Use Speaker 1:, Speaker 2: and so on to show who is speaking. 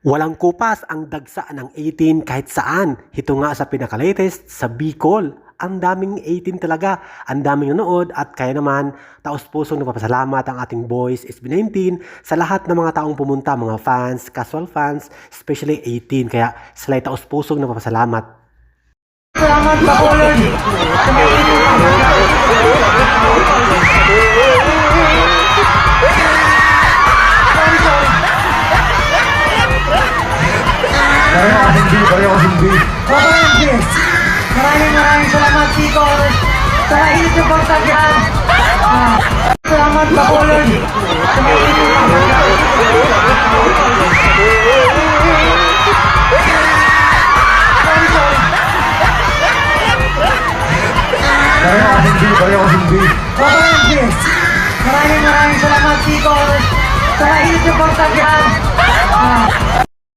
Speaker 1: Walang kupas ang dagsaan ng 18 kahit saan. Ito nga sa pinaka-latest sa Bicol. Ang daming 18 talaga. Ang daming nanood at kaya naman taos pusong nagpapasalamat ang ating boys SB19 sa lahat ng mga taong pumunta, mga fans, casual fans, especially 18. Kaya sila ay taos pusong nagpapasalamat.
Speaker 2: Salamat sa Sa init yung pagtagyan. Ah, salamat sa kulon.
Speaker 3: Pareho ako hindi, pareho ako hindi.
Speaker 2: Maraming maraming salamat, Bicol. Sa init yung pagtagyan.